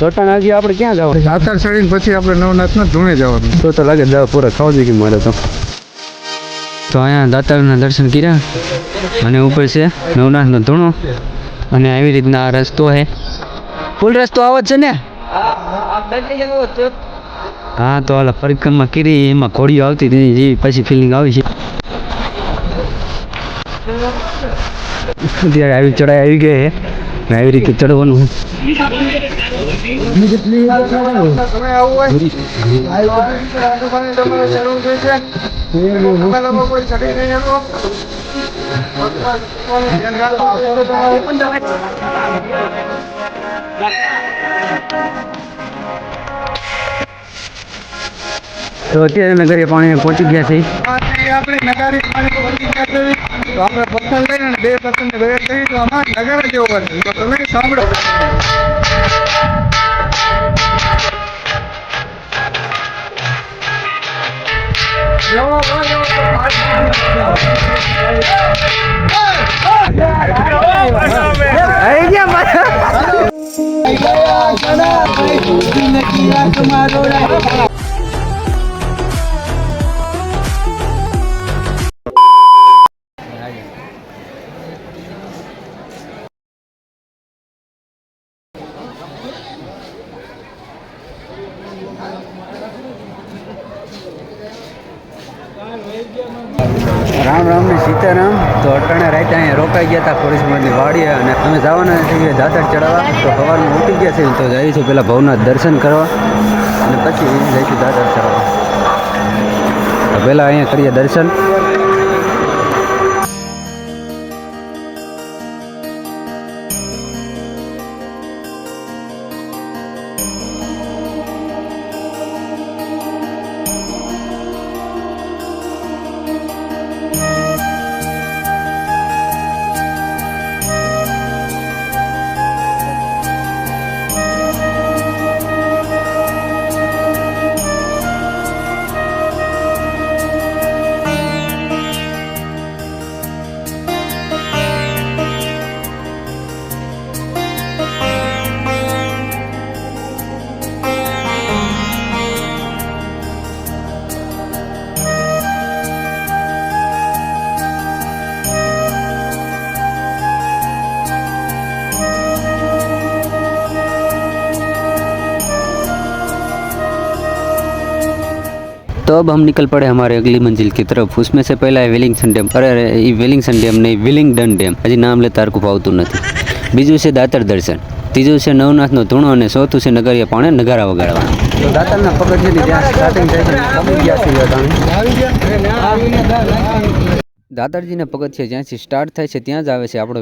ચોટા નાગી આપણે ક્યાં જવાનું? દાતાર ચડીને પછી આપણે નવનાથના ધૂણે જવાનું. તો તો લાગે દવા પૂરા ખાવા જોઈએ મારે તો. તો અહીંયા દાતારના દર્શન કર્યા. અને ઉપર છે નવનાથનો ધૂણો. અને આવી રીતના આ રસ્તો છે. ફૂલ રસ્તો આવો જ છે ને? હા તો હાલ પરિક્રમા કરી. એમાં ઘોડીઓ આવતી હતી જેવી પછી ફિલિંગ આવી છે. અત્યારે આવી ચડાઈ આવી ગઈ છે. આવી રીતે ચડવાનું તમે આવું હોય? તમારે ચડવું છે? તમે લોકો કોઈ ચડી નહીં તો અત્યારે નગરીય પાણી પહોંચી ગયા છે આપણે નગારી પાણી પહોંચી ગયા છે. તો આપણે પથ્થર લઈને બે પથ્થરને ભેગા કરી તો આમાં નગારા જેવો બને. તો તમે સાંભળો. રામ રામ ને સીતારામ. તો અટાણે રાતે અહીંયા રોકાઈ ગયા હતા પોલીસમાંથી વાડીએ અને અમે જવાના છીએ દાતર ચડાવવા. તો સવારમાં ઉઠી ગયા છે તો જઈશું પેલા ભવનાથ દર્શન કરવા અને પછી જઈશું દાતર ચડાવવા. તો પહેલાં અહીંયા કરીએ દર્શન. तो अब हम निकल पड़े हमारे अगली मंजिल की तरफ उसमें से पहला है વેલિંગસન ડેમ અરે અરે એ વેલિંગસન ડેમ નહીં વિલિંગડન ડેમ હજી નામ લેતા હરખું ફાવતું નથી બીજું છે દાતર દર્શન ત્રીજું છે નવનાથનો ધૂણો અને ચોથું છે નગરિયા પાણે નગારા વગાડવાના તો દાતરના પગથિયાથી જ્યાં સ્ટાર્ટિંગ થાય છે પગી ગયા છે દાદરજીના પગથિયા જ્યાંથી સ્ટાર્ટ થાય છે ત્યાં જ આવે છે આપણો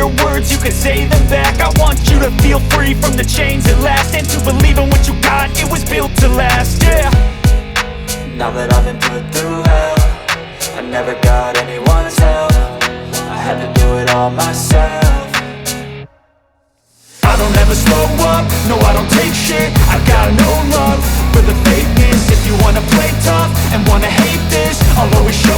want you to hear words, you can say them back. I want you to feel free from the chains at last And to believe in what you got, it was built to last, yeah. Now that I've been put through hell I never got anyone's help. I had to do it all myself. I don't ever slow up, no I don't take shit. I got no love for the fakeness. If you wanna play tough and wanna hate this I'll always show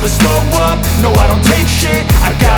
Don't slow up, no I don't take shit. I got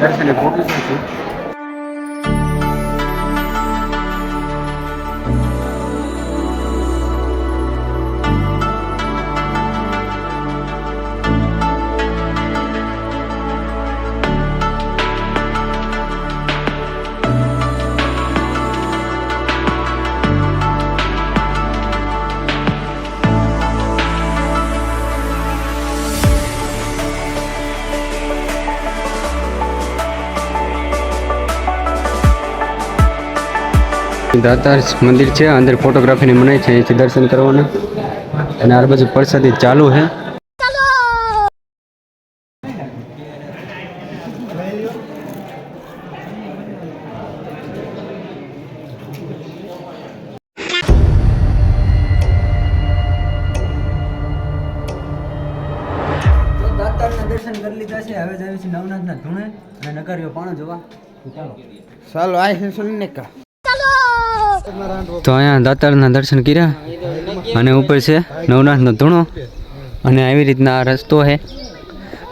દર્શને પહોંચી છું દાતાર મંદિર છે અંદર ફોટોગ્રાફીની મનાય છે અહીંથી દર્શન કરવાના. અને આ બાજુ પ્રસાદી ચાલુ છે. દર્શન કરી લીધા છે. હવે જાય છે નવનાથના ધૂણે અને નગરીઓ પાણો જોવા. ચાલો. ચાલો આ છે સુલનિકા તો અહીંયા દાતારના દર્શન કર્યા અને ઉપર છે નવનાથનો ધૂણો. અને આવી રીતના આ રસ્તો છે.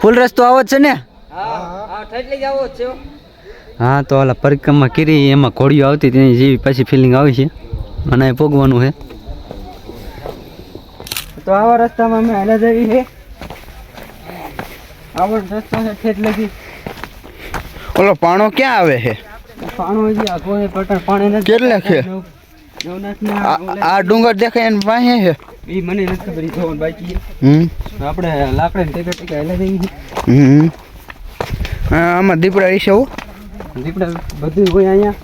ફૂલ રસ્તો આવો જ છે ને? હા તો ઓલા પરિક્રમા કરી એમાં ઘોડીઓ આવતી તેની જેવી પાછી ફિલિંગ આવી છે. અને એ ભોગવાનું છે. તો આવા રસ્તામાં અમે હાલ્યા જવી છે આવો રસ્તો છે ઠેઠ લગી. ઓલો પાણો ક્યાં આવે છે? કેટલે છે? આ ડુંગર દેખાય એને પાસે છે? ઈ મને નથી ખબર ઈ જોવાનું બાકી હમ. આપણે લાકડા ને ટેકા ટેકા હેલા જઈએ હમ. આ આમાં દીપડા વિશે હું. દીપડા બધું હોય અહીંયા.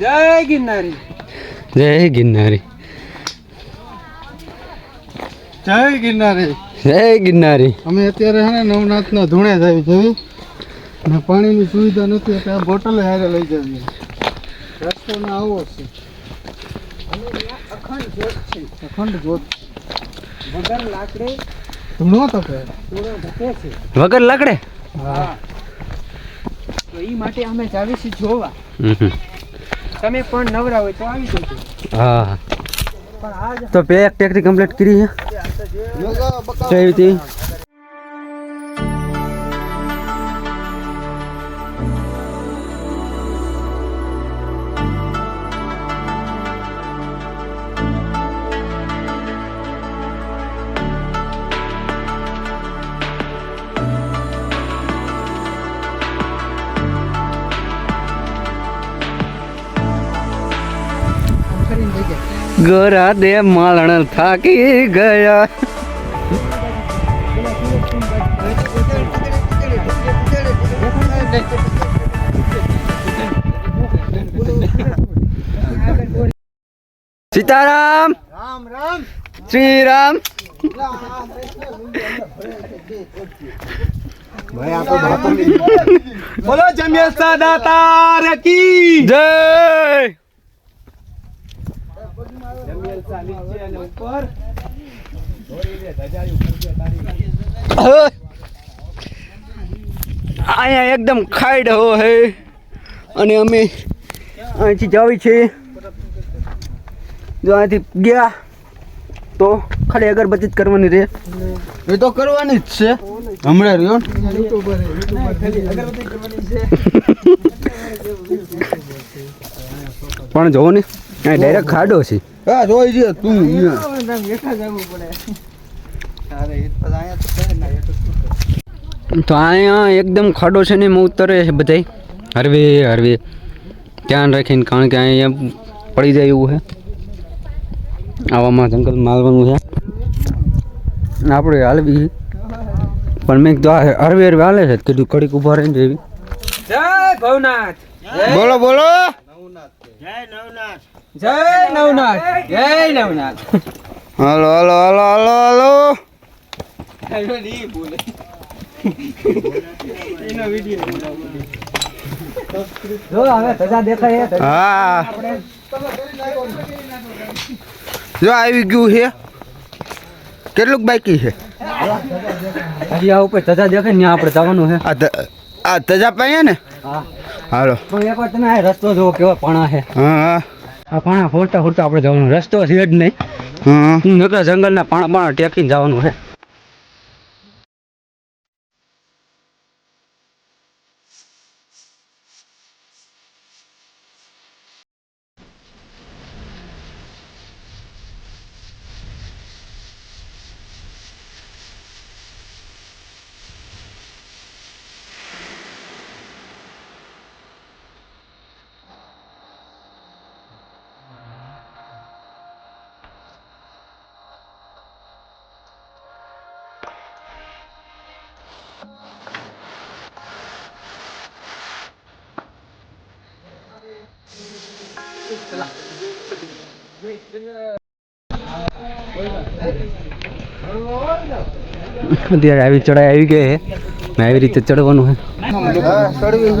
જય ગિરનારી. જય ગિરનારી. જય ગિરનારી. જય ગિરનારી. અમે અત્યારે હે ને નવનાથના ધૂણે જ આવી જવી ને પાણીની સુવિધા નથી એટલે આ બોટલ હારે લઈ જવી. રસ્તો ને આવો છે. અખંડ જ્યોત વગર લાકડે ધૂણો તપે. વગર લાકડે? હા. તો એ માટે અમે જાવી છીએ જોવા. તમે પણ નવરા હોય તો આવી જજો. હા. તો બે એક ટેકરી કમ્પ્લીટ કરી છે કઈ રીતે ગોરા દે માલણ થાકી ગયા. સીતારામ. રામ રામ. શ્રી રામ બોલો જમ્યા દાતાર કી. જય. અહીંયા એકદમ ખાઈડ હો હે. અને અમે અહીંથી જાવી છે. જો અહીંથી ગયા તો ખાલી અગરબત્તી જ કરવાની રહે. એ તો કરવાની જ છે. હમણાં રહ્યો. પણ જોવો ને. અહીં ડાયરેક્ટ ખાડો છે. હા જોઈ છે તું તો અહીંયા એકદમ ખાડો છે ને એમાં ઉતરે છે બધાય. હરવે હરવે. ધ્યાન રાખીને કારણ કે અહીંયા પડી જાય એવું છે. આવામાં જંગલ માલવાનું છે. આપણે હાલવી પણ મેં કીધું આ હરવે હરવે હાલે છે. કીધું કડીક ઊભા રહીને જેવી બોલો બોલો. હાલો હાલો હાલો હાલો હાલો. હા. જો આવી ગયું છે. કેટલુંક બાકી છે? હજી આ ઉપર તજા દેખાય ને આપણે જવાનું છે. આ તજા પાયા ને? હા. હાલો. પણ એકવાર તમે આ રસ્તો જોવો કેવા પાણા છે. હા હા. આ પાણા ફોરતા ફોરતા આપણે જવાનું. રસ્તો છે જ નહીં. નકર જંગલના પાણા પાણા ટેકીને જવાનું છે. આવી ચડાઈ આવી ગઈ હે ને આવી રીતે ચડવાનું હા, ચડવી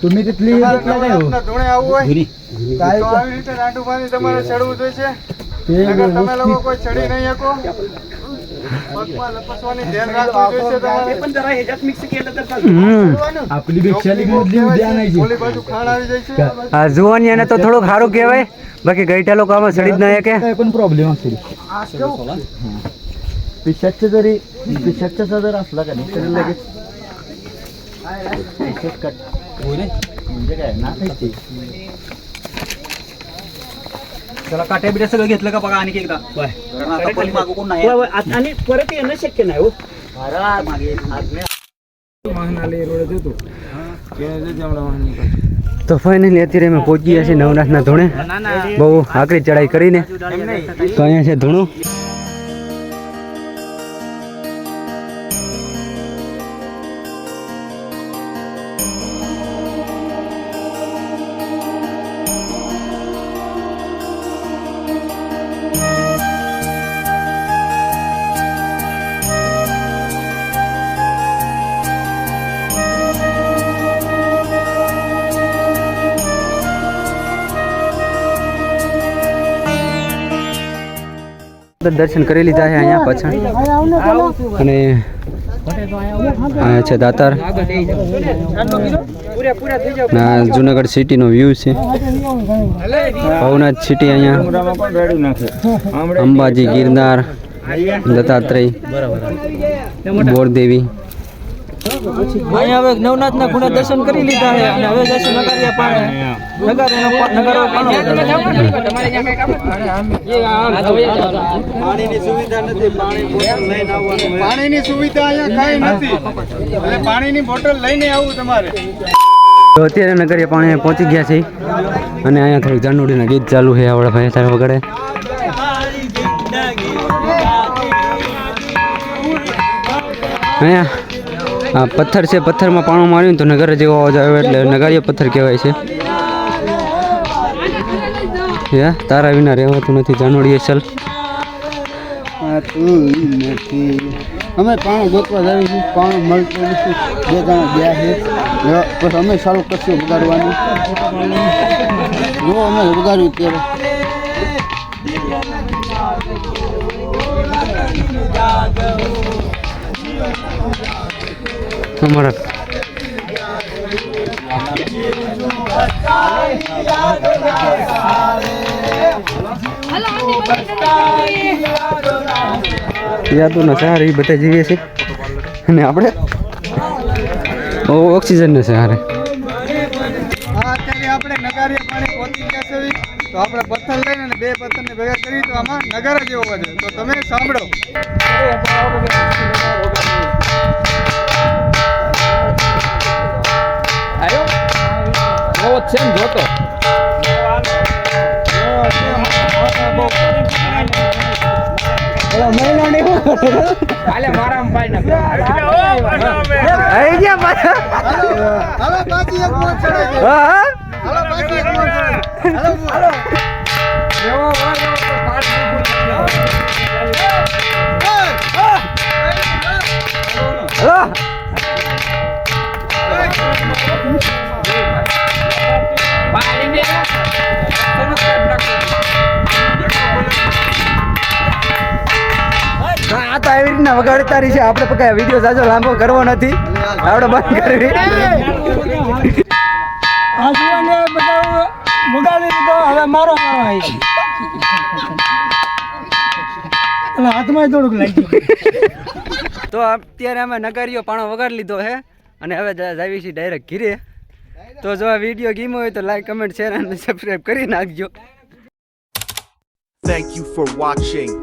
છે. પગ બગ રપ- રહે. तुम्ही तिथली આપના ધૂણે આવવું હોય તો આવી રીતે રાંડું બાંધી તમારે ચડવું જોઈશે નકર તમે લોકો કોઈ ચડી નહીં શકો પગમાં લપસવાની ધ્યાન રાખવું જોઈશે તમારે. હમ आपली જોખમી भिक्षा બહુ लिखली उद्या કહેવાય છે. आणायची ઓલી બાજુ ખાણ આવી જાય છે આ જુવાની એને તો થોડુંક સારું કહેવાય બાકી ગઈઠા લોકો આમાં ચડી જ ના શકે काय पण प्रॉब्लेम असेल पिशाच्या जरी पिशाच्या जर असला का नाही तरी लगेच पिशाच कट म्हणजे काय नाकायची त्याला काट्या बिट्या सगळं घेतलं का बघा आणखी एकदा कारण आता पली मागं कोण नाही आणि परत येणं शक्य नाही हो मागे તો ફાઇનલી અત્યારે અમે પહોંચી ગયા છીએ નવનાથના ધૂણે બહુ આકરી ચડાઈ કરીને તો અહીંયા છે ધૂણું દર્શન કરી લીધા છે અહીંયા પાછળ અને અહીંયા છે દાતાર. ના જુનાગઢ સિટીનો વ્યૂ છે. ભવનાથ સિટી અહીંયા. અંબાજી, ગિરનાર, દત્તાત્રેય, બોરદેવી. અહીંયા હવે નવનાથના ખૂણે દર્શન કરી લીધા છે અને હવે જશું નગારિયા પાણે. નગારો પાણીની સુવિધા અહીંયા કાંઈ નથી. એટલે પાણીની બોટલ લઈને આવવું તમારે. તો અત્યારે નગરિયા પાણી પહોંચી ગયા છે અને અહીંયા થોડીક જાનુડીના ગીત ચાલુ છે આવડા ભાઈ તારે વગડે. અહીંયા આ પથ્થર છે, પથ્થરમાં પાણી માર્યું તો નગર જેવો અવાજ આવ્યો એટલે નગારીયો પથ્થર કહેવાય છે. યા તારા વિના રહેવાતું નથી, જાનોડીએ ચાલ. અમે પાણી ગોતવા જઈએ છીએ, પાણી મળતું નથી. બે જણા ગયા છે. અમે ચાલુ કરશું વગાડવાનું જો અમે વગાડ્યું ત્યારે. અમારા યાદોના સહારે એ બધા જીવે છે. અને આપણે? ઓક્સિજન ને સહારે. આપણે નગારીએ પાણી પહોંચી ગયા છે તો આપણે પથ્થર લઈને અને બે પથ્થરને ભેગા કરી તો આમાં નગારા જેવો વધે. તો તમે સાંભળો. હાલો પાછી એક મોત ચડાઈ દે હાલો પાછી એક આ તો આવી રીતના વગાડતા રહી છે. આપણે પકા વીડિયો સાજો લાંબો કરવો નથી. આપણે બંધ કરવી. હવે મારો મારો આવી હાથમાં થોડુંક લાગી તો અત્યારે અમે નગારીઓ પાણો વગાડી લીધો છે. અને હવે જાવી છીએ ડાયરેક્ટ ઘીરે. તો જો આ વીડિયો ગીમો હોય તો લાઈક કમેન્ટ શેર અને સબસ્ક્રાઈબ કરી નાખજો. Thank you for watching.